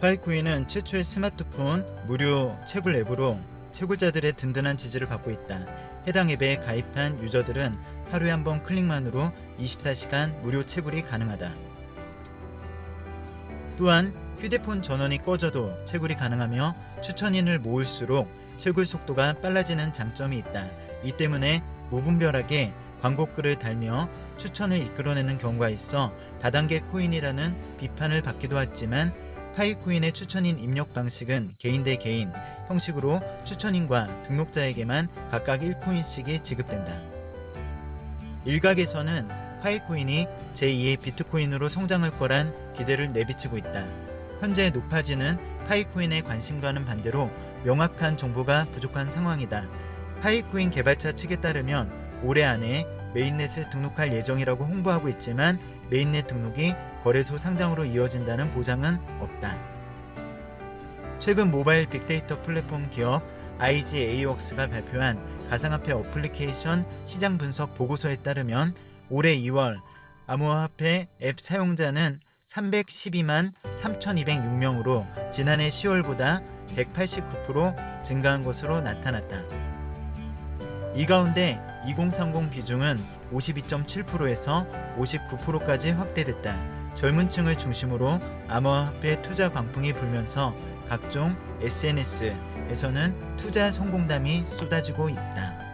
파이코인은 최초의 스마트폰 무료 채굴 앱으로 채굴자들의 든든한 지지를 받고 있다. 해당 앱에 가입한 유저들은 하루에 한 번 클릭만으로 24시간 무료 채굴이 가능하다. 또한 휴대폰 전원이 꺼져도 채굴이 가능하며 추천인을 모을수록 채굴 속도가 빨라지는 장점이 있다. 이 때문에 무분별하게 광고글을 달며 추천을 이끌어내는 경우가 있어 다단계 코인이라는 비판을 받기도 했지만 파이코인의 추천인 입력 방식은 개인 대 개인 형식으로 추천인과 등록자에게만 각각 1코인씩이 지급된다. 일각에서는 파이코인이 제2의 비트코인으로 성장할 거란 기대를 내비치고 있다. 현재 높아지는 파이코인의 관심과는 반대로 명확한 정보가 부족한 상황이다. 파이코인 개발자 측에 따르면 올해 안에 메인넷을 등록할 예정이라고 홍보하고 있지만 메인넷 등록이 거래소 상장으로 이어진다는 보장은 없다. 최근 모바일 빅데이터 플랫폼 기업 IGAWorks가 발표한 가상화폐 어플리케이션 시장 분석 보고서에 따르면 올해 2월 암호화폐 앱 사용자는 312만 3,206명으로 지난해 10월보다 189% 증가한 것으로 나타났다. 이 가운데 2030 비중은 52.7%에서 59%까지 확대됐다. 젊은 층을 중심으로 암호화폐 투자 광풍이 불면서 각종 SNS에서는 투자 성공담이 쏟아지고 있다.